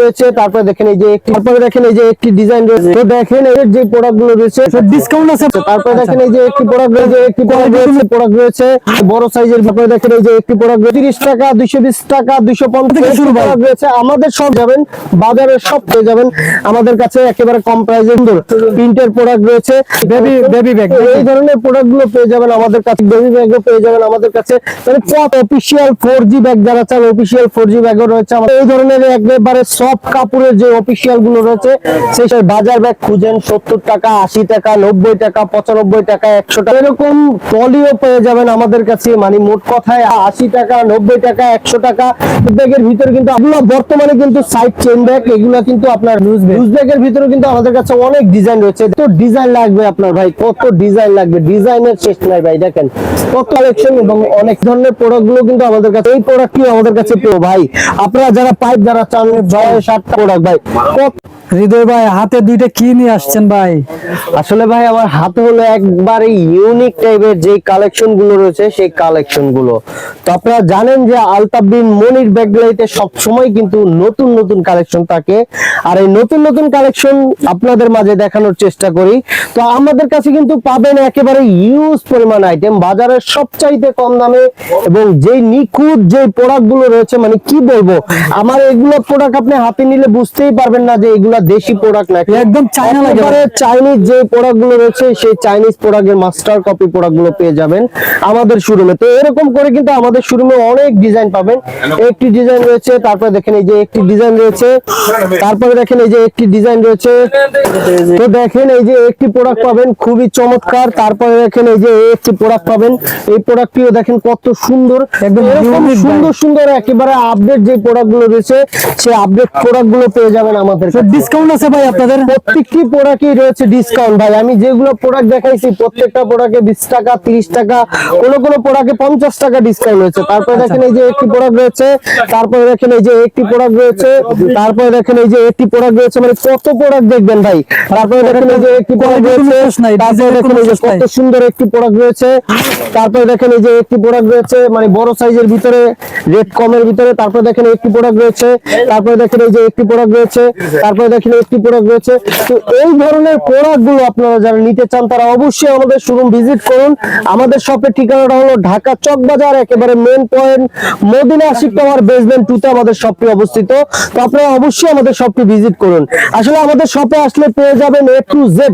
রয়েছে তারপরে দেখেন এই যে একটি তারপরে দেখেন এই যে একটি ডিজাইন রয়েছে। তো দেখেন এর যে প্রোডাক্টগুলো রয়েছে ডিসকাউন্ট আছে। তারপরে দেখেন এই যে একটি প্রোডাক্ট রয়েছে একটি প্রোডাক্ট রয়েছে প্রোডাক্ট রয়েছে। বড় সাইজের তারপরে দেখেন এই যে একটি প্রোডাক্ট তিরিশ টাকা দুইশো বিশ টাকা দুইশো পঞ্চাশ শুরু প্রোডাক্ট রয়েছে। আমাদের সব যাবেন বাজারে সব পেয়ে যাবেন। আমাদের কাছে একেবারে কম প্রাইসে প্রিন্টের প্রোডাক্ট রয়েছে। বেবি বেবি ব্যাগ এই ধরনের প্রোডাক্টগুলো পেয়ে যাবেন আমাদের কাছে বেবি ব্যাগও পেয়ে যাবেন আমাদের কাছে। মানে অফিসিয়াল ফোর জি ব্যাগ যারা চান অফিসিয়াল ফোর জি ব্যাগও রয়েছে আমাদের। এই ধরনের একেবারে সফট কাপড়ের যে অফিসিয়ালগুলো রয়েছে, সেই সব বাজার ব্যাগ খুঁজেন, সত্তর টাকা, আশি টাকা, নব্বই টাকা, পঁচানব্বই টাকা, একশো টাকা। এরকম টলিও পেয়ে যাবেন আমাদের কাছে মানে মোট কথায় আশি টাকা, নব্বই টাকা, একশো টাকা। ব্যাগের ভিতরে কিন্তু আপনার বর্তমানে কিন্তু সাইড চেন ব্যাগ এগুলো কিন্তু আপনার লুজ ব্যাগ লুজ ব্যাগের ভিতরে কিন্তু আমাদের কাছে অনেক ডিজাইন রয়েছে। তো ডিজাইন লাগবে আপনার ভাই, কত ডিজাইন লাগবে। ডিজাইনের শেষ নাই ভাই, দেখেন। কত কালেকশন এবং অনেক ধরনের প্রোডাক্টগুলো কিন্তু আমাদের কাছে এই প্রোডাক্ট কি আমাদের কাছে পেও ভাই। আপনারা যারা পাইপ যারা চান সাতটা প্রোডাক্ট ভাই। হৃদয় ভাই, হাতে দুইটা কি নিয়ে আসছেন ভাই? আসলে ভাই, আমার হাতে হলো একবারে ইউনিক টাইপের যে কালেকশনগুলো রয়েছে, সেই কালেকশনগুলো। তো আপনারা জানেন যে আলতাবিন মনির ব্যাগলাইতে সব সময় কিন্তু নতুন নতুন কালেকশন থাকে। আর এই নতুন নতুন কালেকশন আপনাদের মাঝে দেখানোর চেষ্টা করি। তো আমাদের কাছে কিন্তু পাবেন একেবারে ইউজ পরিমাণ আইটেম বাজারের সবচাইতে কম দামে এবং যেই নিখুঁত যে প্রোডাক্টগুলো রয়েছে মানে কি বলব? আমার এগুলো প্রোডাক্ট আপনি হাতে নিলে বুঝতেই পারবেন না যে এগুলা দেশি প্রোডাক্ট নাকি একদম চায়না লাগে। চাইনিজ যে প্রোডাক্টগুলো রয়েছে সেই চাইনিজ প্রোডাক্টের মাস্টার কপি প্রোডাক্টগুলো পেয়ে যাবেন আমাদের শোরুমে তো এরকম করে কিন্তু আমাদের শোরুমে অনেক ডিজাইন পাবেন। একটি ডিজাইন রয়েছে তারপরে দেখেন এই যে একটি ডিজাইন রয়েছে তারপরে দেখেন এই যে একটি ডিজাইন রয়েছে। তো দেখেন এই যে একটি প্রোডাক্ট পাবেন খুবই চমৎকার। তারপরে দেখেন এই যে একটি প্রোডাক্ট পাবেন। এই প্রোডাক্টটিও দেখেন কত সুন্দর একদম সুন্দর সুন্দর একেবারে আপডেট যে প্রোডাক্টগুলো রয়েছে সেই আপডেট প্রোডাক্টগুলো পেয়ে যাবেন আমাদের। ডিসকাউন্ট আছে ভাই আপনাদের? প্রত্যেকটি প্রোডাক্টই রয়েছে ডিসকাউন্ট ভাই। আমি যেগুলো প্রোডাক্ট দেখাইছি প্রত্যেকটা প্রোডাক্টে বিশ টাকা তিরিশ টাকা কোন কোন প্রোডাক্টে পঞ্চাশ টাকা ডিসকাউন্ট রয়েছে। তারপরে দেখেন এই যে একটি প্রোডাক্ট রয়েছে তারপরে দেখেন এই যে একটি প্রোডাক্ট রয়েছে তারপরে দেখেন এই যে একটি প্রোডাক্ট রয়েছে মানে কত প্রোডাক্ট দেখবেন ভাই? তারপরে দেখেন এই যে একটি প্রোডাক্ট রয়েছে তারপরে দেখেন এই যে কত সুন্দর একটি প্রোডাক্ট রয়েছে তারপরে দেখেন এই যে একটি প্রোডাক্ট রয়েছে মানে বড় সাইজের ভিতরে রেড কমের ভিতরে তারপরে দেখেন একটি প্রোডাক্ট রয়েছে তারপরে দেখেন এই যে একটি প্রোডাক্ট রয়েছে তারপরে দেখেন একটি প্রোডাক্ট রয়েছে। তো এই ধরনের প্রোডাক্টগুলো আপনারা যারা নিতে চান, তারা অবশ্যই আমাদের শোরুম ভিজিট করুন। আমাদের শপের ঠিকানাটা হলো ঢাকা চক বাজার একেবারে main point Madina Ashiq tower basement টুতে আমাদের শপটি অবস্থিত। তো আপনারা অবশ্যই আমাদের শপটি ভিজিট করুন। আসলে আমাদের শপে আসলে পেয়ে যাবেন এ টু জেড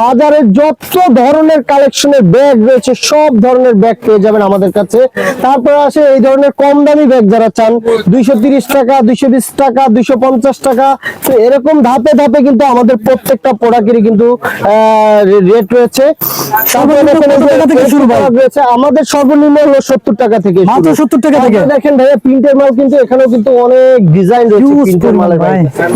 বাজারের যত ধরনের কালেকশনের ব্যাগ রয়েছে, সব ধরনের ব্যাগ পেয়ে যাবেন আমাদের কাছে। তারপরে আসে এই ধরনের কম দামি ব্যাগ যারা চান। দুইশো টাকা, দুইশো বিশ টাকা, দুইশো পঞ্চাশ টাকা। তো এরকম ধাপে ধাপে কিন্তু আমাদের প্রত্যেকটা প্রোডাক্টেরই কিন্তু রেট রয়েছে। আমাদের সর্বনিম্ন হলো সত্তর টাকা থেকে মাত্র। 70 টাকা থেকে? দেখেন ভাইয়া প্রিন্টের মাল কিন্তু এখানেও কিন্তু অনেক ডিজাইন রয়েছে মালের।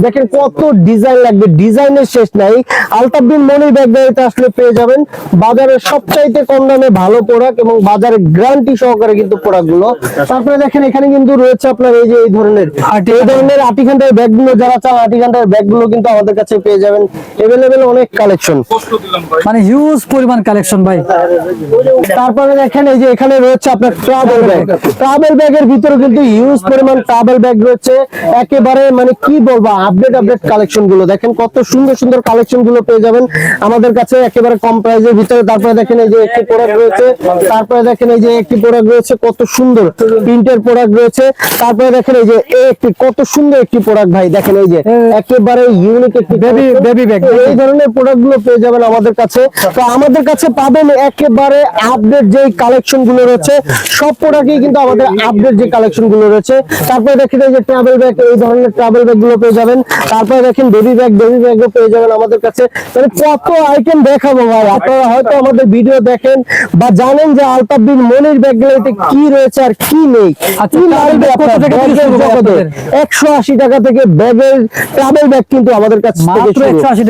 দেখেন কত ডিজাইন লাগবে ডিজাইনের শেষ নাই। আলতাবিন মনি ব্যাগ গাড়িতে আসলে পেয়ে যাবেন। বাজারের সবচাইতে কম দামে ভালো প্রোডাক্ট এবং বাজারে গ্যারান্টি সহকারে কিন্তু প্রোডাক্টগুলো তারপরে দেখেন এখানে কিন্তু রয়েছে আপনার এই যে এই ধরনের এই ধরনের আটিখান্ডার ব্যাগগুলো যারা চান আটিখান্ডার ব্যাগ গুলো কিন্তু আমাদের কাছে পেয়ে যাবেন। এভেলেবেল অনেক কালেকশন মানে হিউজ পরিমাণ কালেকশন ভাই। তারপরে দেখেন এই যে এখানে রয়েছে আপনার ট্রাভেল ব্যাগ ট্রাভেল ব্যাগের ভিতরে কিন্তু হিউজ পরিমাণ ট্রাভেল ব্যাগ রয়েছে। একেবারে মানে কি বলব আপডেট আপডেট কালেকশনগুলো। দেখেন কত সুন্দর সুন্দর কালেকশনগুলো পেয়ে যাবেন। আমাদের কাছে একেবারে কম প্রাইসের ভিতরে। তারপরে দেখেন এই যে একটি প্রোডাক্ট রয়েছে। তারপরে দেখেন এই যে একটি প্রোডাক্ট রয়েছে কত সুন্দর। প্রিন্টের প্রোডাক্ট রয়েছে। তারপরে দেখেন এই যে একটি কত সুন্দর একটি প্রোডাক্ট ভাই। দেখেন এই যে একেবারে ইউনিক একটি বেবি বেবি ব্যাগ এই ধরনের প্রোডাক্টগুলো পেয়ে যাবেন আমাদের কাছে। তো আমাদের কাছে পাবেন একেবারে আপডেট যে কালেকশনগুলো রয়েছে সব প্রোডাক্টই কিন্তু আমাদের আপডেট যে কালেকশনগুলো রয়েছে। তারপরে দেখেন এই যে ট্রাভেল ব্যাগ এই ধরনের ট্রাভেল ব্যাগগুলো পেয়ে যাবেন। তারপরে দেখেন বেবি ব্যাগ বেবি ব্যাগও পেয়ে যাবেন আমাদের কাছে। মানে কত আইটেম দেখাবো ভাই? আপনারা হয়তো আমাদের ভিডিও দেখেন বা জানেন যে আলতাবিন মনির ব্যাগ গুলোতে কি রয়েছে আর কি নেই। কি? একশো আশি টাকা থেকে ব্যাগের ট্রাভেল ব্যাগ কিন্তু আমাদের কাছ মাত্র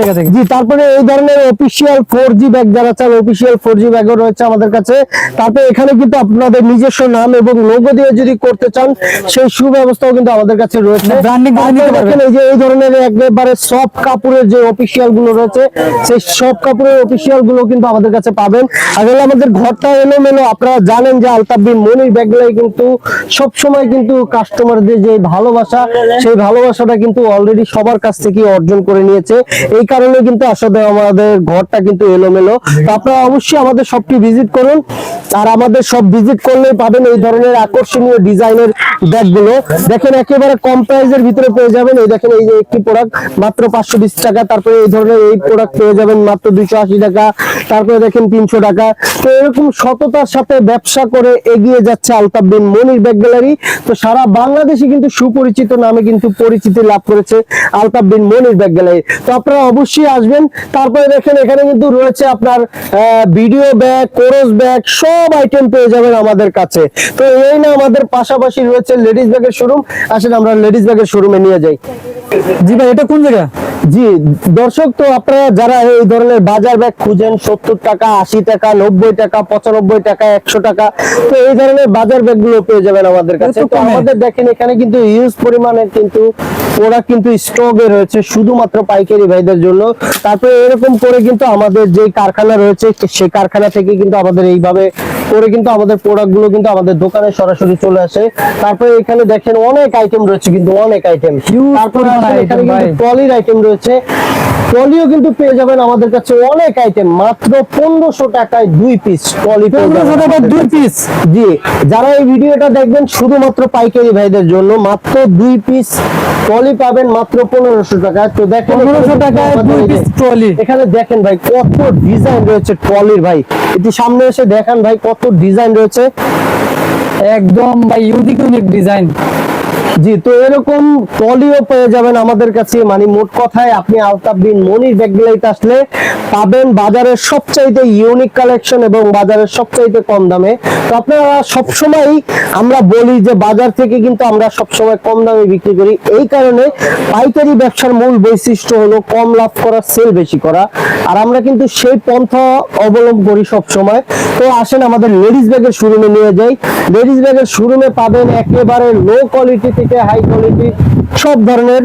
টাকা থেকে। জি তারপরে এই ধরনের অফিসিয়াল ফোর জি ব্যাগ যারা চান অফিসিয়াল ফোর জি ব্যাগও রয়েছে আমাদের কাছে। তারপরে এখানে কিন্তু আপনাদের নিজস্ব নাম এবং লোগো দিয়ে যদি করতে চান সেই সুব্যবস্থাও কিন্তু আমাদের কাছে রয়েছে। Branding করে নিতে পারবেন। এই যে এই ধরনের একেবারে সফট কাপড়ের যে অফিসিয়ালগুলো রয়েছে সেই সফট কাপড়েরগুলো কিন্তু আমাদের কাছে পাবেন। আসলে আমাদের ঘরটা এলোমেলো আপনারা জানেন যে আলতাবিন মনির ব্যাগগুলাই কিন্তু সব সময় কিন্তু কাস্টমারদের যে ভালোবাসা সেই ভালোবাসাটা কিন্তু অলরেডি সবার কাছ থেকে অর্জন করে নিয়েছে। এই কারণে কিন্তু আসলে আমাদের ঘরটা কিন্তু এলোমেলো। তো আপনারা অবশ্যই আমাদের শপটি ভিজিট করুন। আর আমাদের সব ভিজিট করলেই পাবেন এই ধরনের আকর্ষণীয় ডিজাইনের ব্যাগগুলো। দেখেন একেবারে কম প্রাইসের ভিতরে পেয়ে যাবেন। এই দেখেন এই যে একটি প্রোডাক্ট মাত্র পাঁচশো বিশ টাকা। তারপরে এই ধরনের এই প্রোডাক্ট পেয়ে যাবেন মাত্র দুইশো আশি টাকা। তারপরে দেখেন তিনশো টাকা। তো এরকম সততার সাথে ব্যবসা করে এগিয়ে যাচ্ছে আলতাফ বিন মনির ব্যাগ গ্যালারি। তো সারা বাংলাদেশে কিন্তু সুপরিচিত নামে কিন্তু পরিচিতি লাভ করেছে আলতাফ মনির ব্যাগ গ্যালারি তো আপনারা অবশ্যই আসবেন। তারপরে দেখেন, এখানে কিন্তু রয়েছে আপনার ভিডিও ব্যাগ কোরস ব্যাগ সব আইটেম পেয়ে যাবেন আমাদের কাছে। তো এই না আমাদের পাশাপাশি রয়েছে লেডিস ব্যাগের শোরুম আসেন আমরা লেডিস ব্যাগের শোরুমে নিয়ে যাই। জি ভাই, এটা কোন জায়গা? জি দর্শক তো আপনারা যারা এই ধরনের বাজার ব্যাগ খুঁজেন সত্তর টাকা আশি টাকা নব্বই টাকা পঁচানব্বই টাকা একশো টাকা তো এই ধরনের বাজার ব্যাগগুলো পেয়ে যাবেন আমাদের কাছে। তো আমাদের দেখেন এখানে কিন্তু ইউজ পরিমাণের কিন্তু ওরা কিন্তু স্টকে রয়েছে শুধুমাত্র পাইকারি ভাইদের জন্য। তারপরে এরকম করে কিন্তু আমাদের যে কারখানা রয়েছে সেই কারখানা থেকে কিন্তু আমাদের এইভাবে করে কিন্তু আমাদের প্রোডাক্টগুলো কিন্তু আমাদের দোকানে সরাসরি চলে আসে। তারপরে এখানে দেখেন অনেক আইটেম রয়েছে কিন্তু অনেক আইটেম তারপরে এখানে কিন্তু ট্রলির আইটেম রয়েছে। ট্রলিও কিন্তু পেয়ে যাবেন আমাদের কাছে অনেক আইটেম মাত্র পনেরোশো টাকায় দুই পিস ট্রলি পনেরোশো টাকা দুই পিস জি যারা এই ভিডিওটা দেখবেন শুধুমাত্র পাইকারি ভাইদের জন্য মাত্র দুই পিস ট্রলি পাবেন মাত্র পনেরোশো টাকায়। তো দেখেন পনেরোশো টাকায় ট্রলি। এখানে দেখেন ভাই কত ডিজাইন রয়েছে ট্রলির ভাই। এটি সামনে এসে দেখেন ভাই কত ডিজাইন রয়েছে। একদম ভাই ইউনিক ইউনিক ডিজাইন জি, তো এরকম ট্রলিও পেয়ে যাবেন আমাদের কাছে। মানে মোট কথায় আপনি আলতাফ বিন মনির ব্যাগগুলাইতে আসলে পাবেন বাজারের সবচাইতে ইউনিক কালেকশন এবং বাজারের সবচাইতে কম দামে। তো আপনারা সবসময় আমরা বলি যে বাজার থেকে কিন্তু আমরা সবসময় কম দামে বিক্রি করি। এই কারণে পাইকারি ব্যবসার মূল বৈশিষ্ট্য হলো কম লাভ করা সেল বেশি করা। আর আমরা কিন্তু সেই পন্থা অবলম্বন করি সবসময়। তো আসেন আমাদের লেডিস ব্যাগের শোরুমে নিয়ে যাই। লেডিস ব্যাগের শোরুমে পাবেন একেবারে লো কোয়ালিটি থেকে হাই কোয়ালিটি সব ধরনের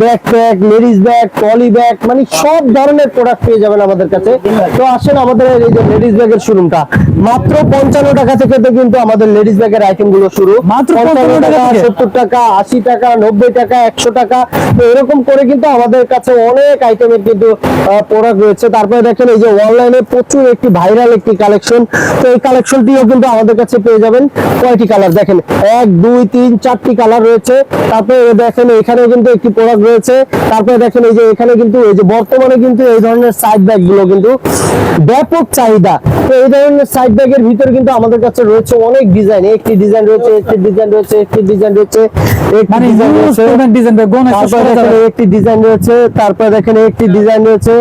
bag pack ladies bag bag মানে সব ধরনের প্রোডাক্ট পেয়ে যাবেন আমাদের কাছে। তো আসেন আমাদের এই যে লেডিস ব্যাগের শোরুমটা মাত্র পঞ্চান্ন টাকা থেকে তো কিন্তু আমাদের লেডিস ব্যাগের আইটেমগুলো শুরু। মাত্র পঞ্চান্ন টাকা টাকা সত্তর টাকা আশি টাকা নব্বই টাকা একশো টাকা। তো এরকম করে কিন্তু আমাদের কাছে অনেক আইটেমের কিন্তু প্রোডাক্ট রয়েছে। তারপরে দেখেন এই যে অনলাইনে প্রচুর একটি ভাইরাল একটি কালেকশন তো এই কালেকশনটিও কিন্তু আমাদের কাছে পেয়ে যাবেন। কয়টি কালার দেখেন এক দুই তিন চারটি কালার রয়েছে। তারপরে দেখেন এখানে কিন্তু একটি প্রোডাক্ট রয়েছে। তারপরে দেখেন এই যে এখানে কিন্তু এই যে বর্তমানে কিন্তু এই ধরনের সাইড ব্যাগগুলো কিন্তু ব্যাপক চাহিদা। তো এই ধরনের সাইড ব্যাগের ভিতরে কিন্তু আমাদের কাছে রয়েছে অনেক ডিজাইন একটি ডিজাইন রয়েছে একটি ডিজাইন রয়েছে একটি ডিজাইন রয়েছে একটি মানে ডিজাইন রয়েছে। তারপরে দেখেন একটি ডিজাইন রয়েছে তারপরে দেখেন একটি ডিজাইন রয়েছে।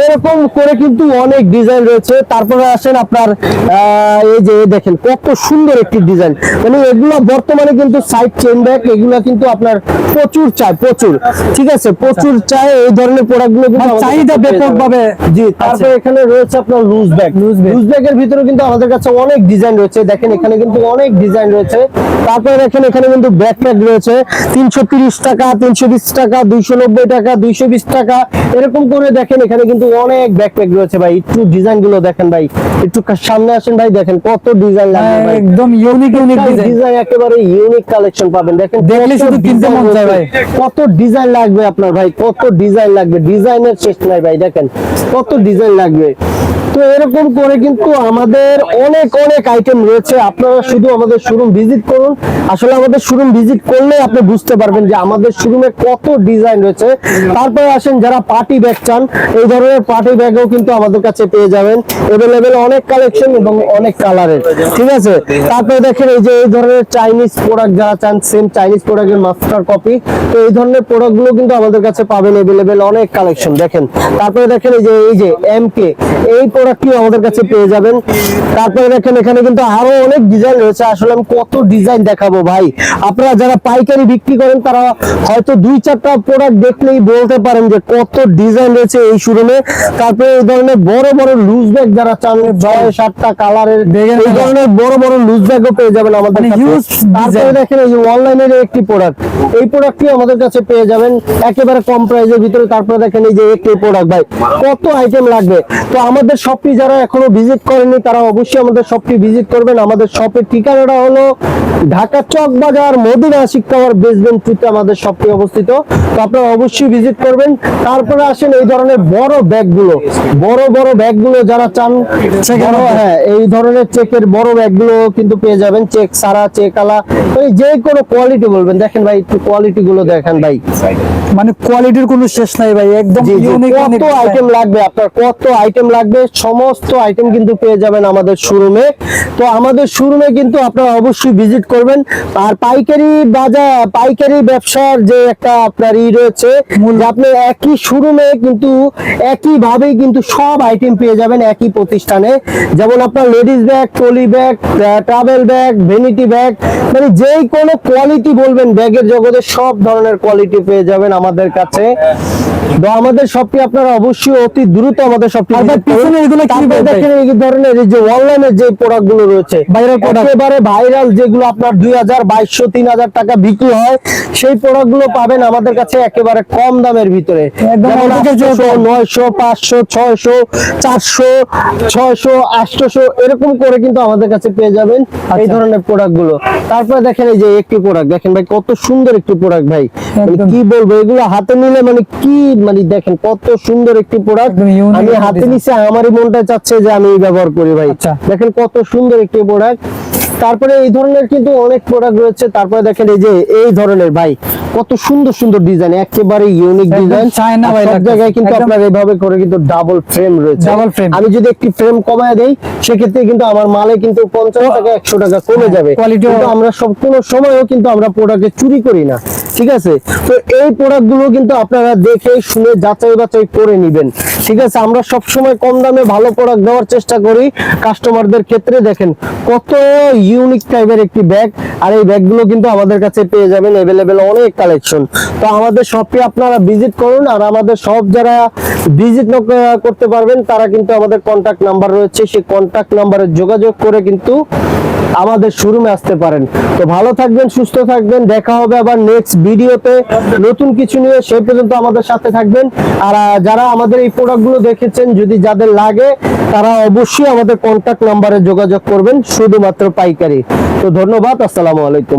এরকম করে কিন্তু অনেক ডিজাইন রয়েছে। তারপরে আসেন আপনার আহ, এই যে দেখেন কত সুন্দর একটি ডিজাইন মানে এগুলো বর্তমানে কিন্তু সাইড চেন ব্যাগ এগুলো কিন্তু আপনার প্রচুর চাই প্রচুর। ঠিক আছে? প্রচুর চাই এই ধরনের প্রোডাক্টগুলো কিন্তু চাহিদা যাবেন। ব্যাপকভাবে জি তারপরে এখানে রয়েছে আপনার লুজ ব্যাগ। লুজ ব্যাগের ভিতরে কিন্তু আমাদের কাছে অনেক ডিজাইন রয়েছে। দেখেন এখানে কিন্তু অনেক ডিজাইন রয়েছে। তারপরে দেখেন এখানে কিন্তু ব্যাকপ্যাক রয়েছে। তিনশো তিরিশ টাকা তিনশো বিশ টাকা দুইশো নব্বই টাকা দুইশো বিশ টাকা। এরকম করে দেখেন এখানে কিন্তু অনেক ব্যাকপ্যাক রয়েছে ভাই। একটু ডিজাইনগুলো দেখেন ভাই। একটু সামনে আসেন ভাই দেখেন কত ডিজাইন লাগবে ভাই। একদম ইউনিক ইউনিক ডিজাইন ডিজাইন একেবারে ইউনিক কালেকশন পাবেন। দেখেন দেখলে শুধু কিনতে মন চায় ভাই। কত ডিজাইন লাগবে আপনার ভাই কত ডিজাইন লাগবে। ডিজাইনের শেষ নাই ভাই দেখেন। কত ডিজাইন লাগবে। তো এরকম করে কিন্তু আমাদের অনেক অনেক আইটেম রয়েছে। আপনারা শুধু আমাদের শোরুম ভিজিট করুন। আসলে আমাদের শোরুম ভিজিট করলে আপনি বুঝতে পারবেন যে আমাদের শোরুমে কত ডিজাইন রয়েছে। তারপরে আসেন যারা পার্টি ব্যাগ চান, এই ধরনের পার্টি ব্যাগও কিন্তু আমাদের কাছে পেয়ে যাবেন। এভেলেবেল অনেক কালেকশন এবং অনেক কালারের ঠিক আছে? তারপরে দেখেন এই যে এই ধরনের চাইনিজ প্রোডাক্ট যারা চান সেম চাইনিজ প্রোডাক্টের মাস্টার কপি তো এই ধরনের প্রোডাক্টগুলো কিন্তু আমাদের কাছে পাবেন। এভেলেবেল অনেক কালেকশন দেখেন। তারপরে দেখেন এই যে এই যে এম কে এই প্রোডাক্ট প্রোডাক্টটিও আমাদের কাছে পেয়ে যাবেন। তারপরে দেখেন এখানে কিন্তু আরও অনেক ডিজাইন রয়েছে। আসলে আমি কত ডিজাইন দেখাবো ভাই। আপনারা যারা পাইকারি বিক্রি করেন তারা হয়তো দুই চারটা প্রোডাক্ট দেখলেই বলতে পারেন যে কত ডিজাইন রয়েছে এই শোরুমে তারপরে এই ধরনের বড় বড় লুজ ব্যাগ যারা চান ছয় সাতটা কালারের এই ধরনের বড় বড় লুজ ব্যাগও পেয়ে যাবেন আমাদের মানে তারপরে দেখেন এই যে অনলাইনের একটি প্রোডাক্ট এই প্রোডাক্টটি আমাদের কাছে পেয়ে যাবেন। একেবারে কম প্রাইসের ভিতরে। তারপরে দেখেন এই যে একটি প্রোডাক্ট ভাই কত আইটেম লাগবে? তো আমাদের শপটি যারা এখনও ভিজিট করেনি তারা অবশ্যই আমাদের শপটি ভিজিট করবেন। আমাদের শপের ঠিকানাটা হলো ঢাকা চক বাজার মদিনা শিক্ষাওয়ার বেসমেন্ট টুতে আমাদের শপটি অবস্থিত। তো আপনারা অবশ্যই ভিজিট করবেন। তারপরে আসেন এই ধরনের বড় ব্যাগগুলো। বড় বড় ব্যাগগুলো যারা চান। হ্যাঁ এই ধরনের চেকের বড় ব্যাগগুলো কিন্তু পেয়ে যাবেন। চেক সারা চেক আলা। মানে যে কোনো কোয়ালিটি বলবেন। দেখেন ভাই একটু কোয়ালিটি গুলো দেখেন ভাই। মানে কোয়ালিটির কোনো শেষ নাই ভাই একদম কত আইটেম লাগবে আপনার? কত আইটেম লাগবে? সমস্ত আইটেম কিন্তু পেয়ে যাবেন আমাদের শোরুমে তো আমাদের শোরুমে কিন্তু আপনারা অবশ্যই ভিজিট করবেন। আর পাইকারি বাজার পাইকারি ব্যবসার যে একটা আপনার ই রয়েছে আপনি একই শোরুমে কিন্তু একই ভাবেই কিন্তু সব আইটেম পেয়ে যাবেন একই প্রতিষ্ঠানে। যেমন আপনার ladies bag trolley bag travel bag vanity bag মানে যেই কোনো কোয়ালিটি বলবেন ব্যাগের জগতে সব ধরনের কোয়ালিটি পেয়ে যাবেন আমাদের কাছে। তো আমাদের শপটি আপনারা অবশ্যই অতি দ্রুত আমাদের শপটি। পিছনে এগুলো কি দেখেন এই ধরনের এই যে অনলাইনে যে প্রোডাক্টগুলো রয়েছে Viral product। একেবারে ভাইরাল যেগুলো আপনার দুই হাজার বাইশশো তিন হাজার টাকা বিক্রি হয় সেই প্রোডাক্টগুলো পাবেন আমাদের কাছে একেবারে কম দামের ভিতরে যেমন অর্ধেকের চেয়েও আটশোশো, কম। নয়শো পাঁচশো ছয়শো চারশো ছয়শো আটশোশো এরকম করে কিন্তু আমাদের কাছে পেয়ে যাবেন এই আচ্ছা। ধরনের প্রোডাক্টগুলো তারপরে দেখেন এই যে একটি প্রোডাক্ট দেখেন ভাই কত সুন্দর একটি প্রোডাক্ট ভাই মানে কি বলব এগুলো হাতে নিলে মানে কি মানে দেখেন কত সুন্দর একটি প্রোডাক্ট আমি হাতে নিচ্ছে নিচে আমারই মনটা চাচ্ছে যে আমি ব্যবহার করি ভাই। আচ্ছা। দেখেন কত সুন্দর একটি প্রোডাক্ট তারপরে এই ধরনের কিন্তু অনেক প্রোডাক্ট রয়েছে। তারপরে দেখেন এই যে এই ধরনের ভাই কত সুন্দর সুন্দর ডিজাইন একেবারে ইউনিক ডিজাইন চায়না ভাই সব জায়গায় কিন্তু আপনার এইভাবে করে কিন্তু ডাবল ফ্রেম রয়েছে। Double frame। আমি যদি একটি ফ্রেম কমায় দেই সেক্ষেত্রে কিন্তু আমার মালে কিন্তু পঞ্চাশ টাকা একশো টাকা কমে যাবে। quality কিন্তু আমরা সব কোনো সময়ও কিন্তু আমরা প্রোডাক্টে চুরি করি না ঠিক আছে? তো এই প্রোডাক্টগুলো কিন্তু আপনারা দেখে শুনে যাচাই বাছাই করে নেবেন ঠিক আছে? আমরা সব সময় কম দামে ভালো প্রোডাক্ট দেওয়ার চেষ্টা করি। কাস্টমারদের ক্ষেত্রে দেখেন কত ইউনিক টাইপের একটি ব্যাগ আর এই ব্যাগগুলো কিন্তু আমাদের কাছে পেয়ে যাবেন। এভেলেবেল অনেক কালেকশন তো আমাদের শপে আপনারা ভিজিট করুন, আর আমাদের সব যারা ভিজিট করতে পারবেন, তারা কিন্তু আমাদের কন্টাক্ট নাম্বার রয়েছে। সেই কন্টাক্ট নাম্বারে যোগাযোগ করে কিন্তু আমাদের শোরুমে আসতে পারেন। তো ভালো থাকবেন, সুস্থ থাকবেন, দেখা হবে আবার নেক্সট ভিডিওতে নতুন কিছু নিয়ে সেই পর্যন্ত আমাদের সাথে থাকবেন। আর যারা আমাদের এই প্রোডাক্টগুলো দেখেছেন, যদি যাদের লাগে, তারা অবশ্যই আমাদের কন্টাক্ট নাম্বারে যোগাযোগ করবেন, শুধুমাত্র পাইকারি। তো ধন্যবাদ, আসসালামু আলাইকুম।